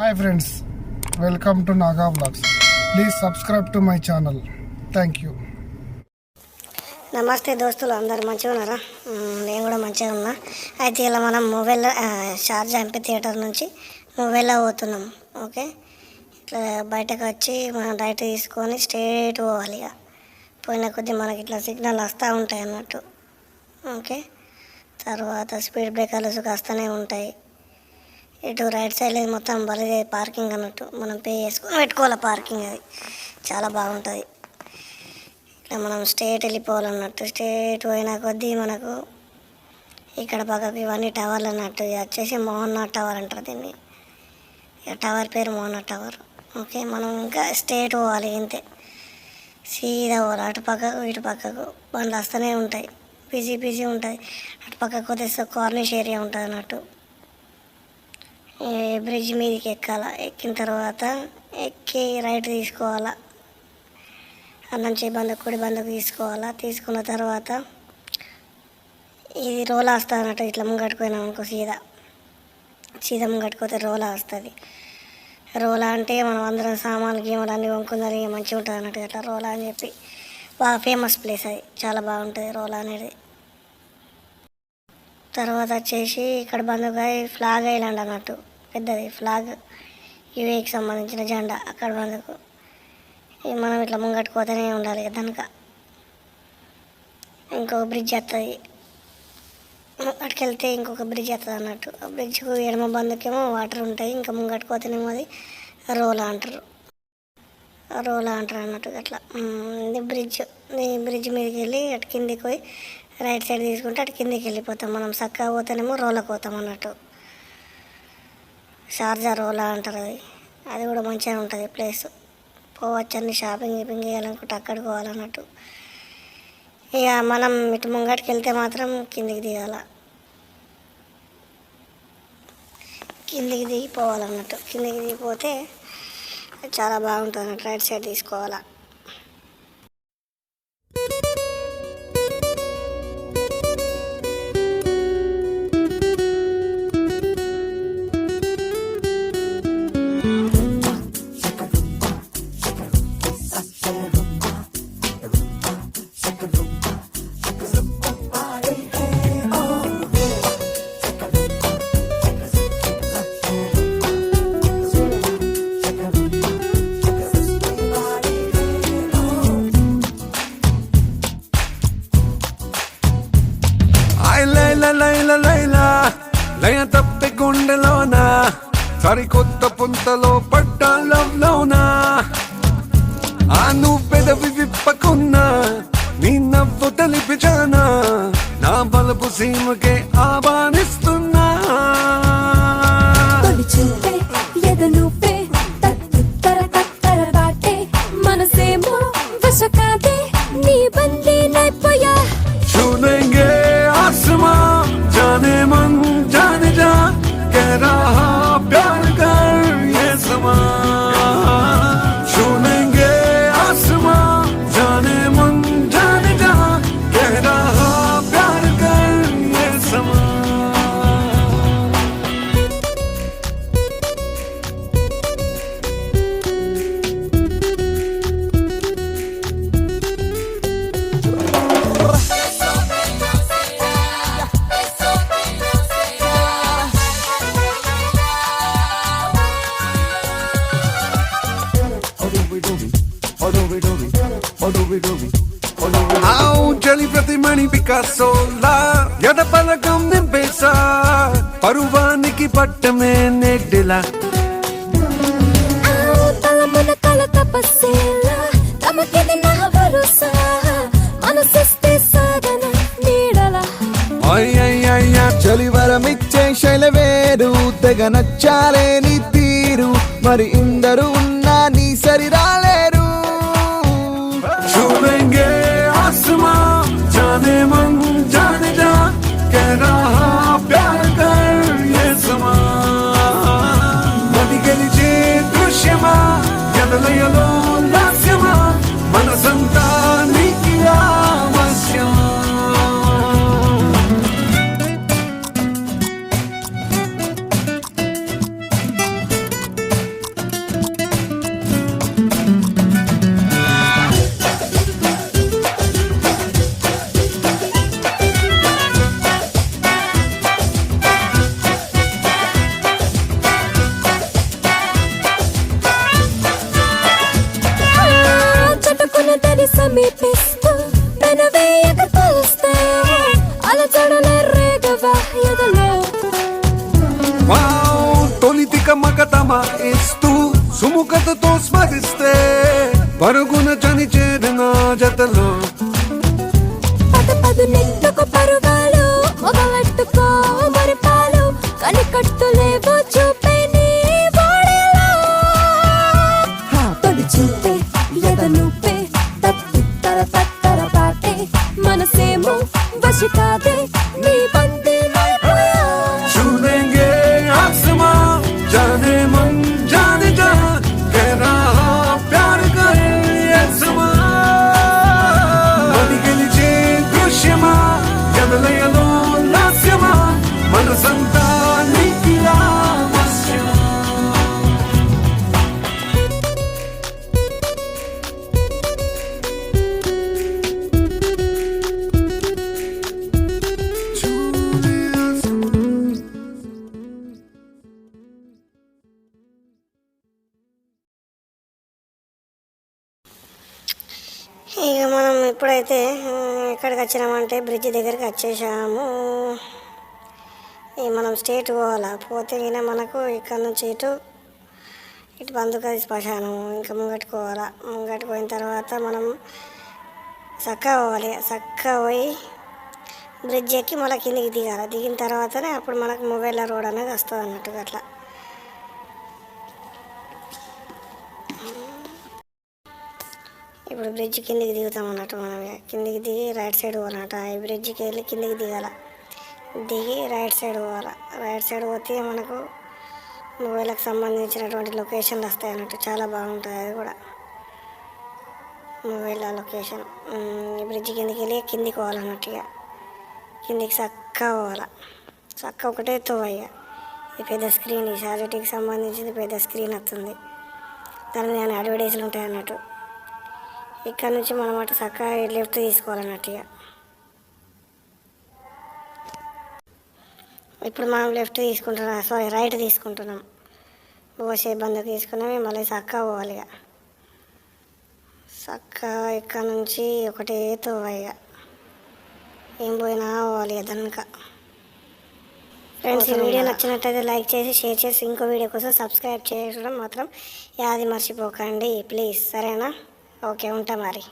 Hi friends welcome to Naga blogs please subscribe to my channel thank you నమస్తే దోస్తులు అందరు మంచిగా ఉన్నారా? నేను కూడా మంచిగా ఉన్నా. అయితే ఇలా మనం మొబైల్ షార్జ్ ఎంపీ థియేటర్ నుంచి మొబైల్లో పోతున్నాం ఓకే? ఇట్లా బయటకు వచ్చి మనం డైట్ తీసుకొని స్ట్రేట్ పోవాలి ఇక. పోయిన కొద్దీ మనకి ఇట్లా సిగ్నల్ వస్తూ ఉంటాయి అన్నట్టు ఓకే? తర్వాత స్పీడ్ బ్రేకర్లు వస్తూనే ఉంటాయి. ఇటు రైట్ సైడ్ మొత్తం బలిదే పార్కింగ్ అన్నట్టు మనం పే చేసుకొని పెట్టుకోవాలి పార్కింగ్ అది. చాలా బాగుంటుంది. ఇట్లా మనం స్టేట్ వెళ్ళిపోవాలన్నట్టు స్టేట్ పోయిన కొద్దీ మనకు ఇక్కడ పక్కకు ఇవన్నీ టవర్లు అన్నట్టు ఇది వచ్చేసి మోహన్నాథ్ టవర్ అంటారు దీన్ని. ఇక టవర్ పేరు మోహన్నాథ్ టవర్. ఓకే మనం ఇంకా స్టేట్ పోవాలి ఇంతే. సీదా పోవాలి. అటు పక్కకు ఇటు పక్కకు బండ్లు వస్తూనే ఉంటాయి. బిజీ బిజీ ఉంటుంది అటు పక్కకు పోతే కార్నిష్ ఏరియా ఉంటుంది అన్నట్టు. బ్రిడ్జ్ మీదకి ఎక్కాల. ఎక్కిన తర్వాత ఎక్కి రైట్ తీసుకోవాలా. అన్నంచి బందకు కుడి బందకు తీసుకోవాలా. తీసుకున్న తర్వాత ఇది రోలా వస్తుంది అన్నట్టు ఇట్లా ముంగట్టుకున్నాం అనుకో సీదా. సీదా ముంగట్టుకోతే రోలా వస్తుంది రోలా అంటే మనం అందరం సామాన్లు గీమలు అన్నీ వంకుందని మంచిగా ఉంటుంది అన్నట్టు అట్లా రోలా అని చెప్పి బాగా ఫేమస్ ప్లేస్ అది. చాలా బాగుంటుంది రోలా అనేది. తర్వాత వచ్చేసి ఇక్కడ బంధుగాయ ఫ్లాగ్ ఐలాండ్ అన్నట్టు. పెద్దది ఫ్లాగ్. యూఏకి సంబంధించిన జెండా అక్కడ బందుకు మనం ఇట్లా ముంగట్టుకోతూనే ఉండాలి కనుక ఇంకొక బ్రిడ్జ్ వస్తుంది అక్కడికి వెళ్తే ఇంకొక బ్రిడ్జ్ వస్తుంది అన్నట్టు. ఆ బ్రిడ్జ్కు ఎడమ బందుకేమో వాటర్ ఉంటాయి ఇంకా ముంగట్టుకోతేనేమో అది రోలా అంటారు. రోలా అంటారు అన్నట్టు అట్లా ఇది బ్రిడ్జ్ ఈ బ్రిడ్జ్ మీదకి వెళ్ళి అటు కిందికి పోయి రైట్ సైడ్ తీసుకుంటే అటు కిందికి వెళ్ళిపోతాం మనం. చక్కగా పోతేనేమో రోలకు పోతాం అన్నట్టు. షార్జా రోలా అంటారు అది. అది కూడా మంచిగా ఉంటుంది ప్లేస్ పోవచ్చు అన్ని షాపింగ్ గీపింగ్ చేయాలనుకుంటే అక్కడికి పోవాలన్నట్టు. ఇక మనం ఇటు ముంగటికి వెళ్తే మాత్రం కిందికి దిగాల. కిందికి దిగిపోవాలన్నట్టు. కిందికి దిగిపోతే చాలా బాగుంటుంది అన్నట్టు రైట్ సైడ్ తీసుకోవాలా. లోనా? సరికొత్త పుంతలో పడ్డ లవ్ లోన ఆ నువ్వు పెదవి విప్పకున్నా నీ నవ్వు తెలిపిచానా? నా బలపు సీమకే ఆహ్వానిస్తున్నా. ఆవు చలి ప్రతిమణి పికాసోలా ఎడ పలకం నింపేసా పరువానికి పట్టమే నెడ్డిలా తలమున కల తపస్సేలా తమకిది నా భరోసా మనసిస్తే సాధన నీడలా అయ్యయ్యయ్యా చలివరమిచ్చే శైలవేరు తెగ నచ్చాలే నీ తీరు మరి ఇందరు ఉన్నా నీ సరి దృశ్యమా ఎదలయలో mepistu Benave jak polste Ale coro ne regava jedalo Wow, తొలితిక మగతమ ఇస్తూ సుముఖతతో స్మరిస్తే పరుగున చని చేరిన జతలో. పద పదు నెత్తుకు పరుగాలు మొగవట్టుకో మరిపాలు కనికట్టులేవో చూపే నీ తొలి చూపే ఎదను పే తత్తిత్తర తత్తర పాటే మనసేమో వశ మనం ఇప్పుడైతే ఎక్కడికి వచ్చినామంటే బ్రిడ్జ్ దగ్గరికి వచ్చేసాము. మనం స్టేట్ పోవాలా? పోతే ఈయన మనకు ఇక్కడ నుంచి ఇటు ఇటు బందుకది శ్మశానం ఇంకా ముంగట్టుకోవాలా పోవాలా? పోయిన తర్వాత మనం చక్కగా పోవాలి. చక్కగా పోయి బ్రిడ్జ్ ఎక్కి మళ్ళీ కిందికి దిగాలి? దిగిన తర్వాతనే అప్పుడు మనకు మొబైల్ రోడ్ అనేది వస్తుంది అన్నట్టుగా అట్లా. ఇప్పుడు బ్రిడ్జ్ కిందికి దిగుతాం అన్నట్టు మనం ఇక. కిందికి దిగి రైట్ సైడ్ పోవాలన్నట ఈ బ్రిడ్జికి వెళ్ళి కిందికి దిగాల. దిగి రైట్ సైడ్ పోవాలి. రైట్ సైడ్ పోతే మనకు మొబైల్కి సంబంధించినటువంటి లొకేషన్లు వస్తాయి అన్నట్టు. చాలా బాగుంటుంది అది కూడా. మొబైల్ లొకేషన్ ఈ బ్రిడ్జ్ కిందికి వెళ్ళి కిందికి పోవాలన్నట్టు ఇక. కిందికి చక్కగా పోవాలి. చక్క ఒకటే తోవయ్య ఈ పెద్ద స్క్రీన్ ఈ సాజెటీకి సంబంధించింది పెద్ద స్క్రీన్ వస్తుంది. దాని మీద అడ్వర్టైజ్లు ఉంటాయి అన్నట్టు. ఇక్కడ నుంచి మనం అటు చక్కగా లెఫ్ట్ తీసుకోవాలన్నట్టు ఇక ఇప్పుడు మనం లెఫ్ట్ తీసుకుంటున్నాం సారీ రైట్ తీసుకుంటున్నాం. పోసే బందకు తీసుకున్నాం మళ్ళీ చక్కగా పోవాలి ఇక. చక్కగా ఇక్కడ నుంచి ఒకటే తోవ ఇక. ఏం పోయినా పోవాలి ఇక దనక ఫ్రెండ్స్ ఈ వీడియో నచ్చినట్టయితే లైక్ చేసి షేర్ చేసి ఇంకో వీడియో కోసం సబ్స్క్రైబ్ చేయడం మాత్రం యాది మర్చిపోకండి. ప్లీజ్ సరేనా? ఓకే ఉంటా మరి.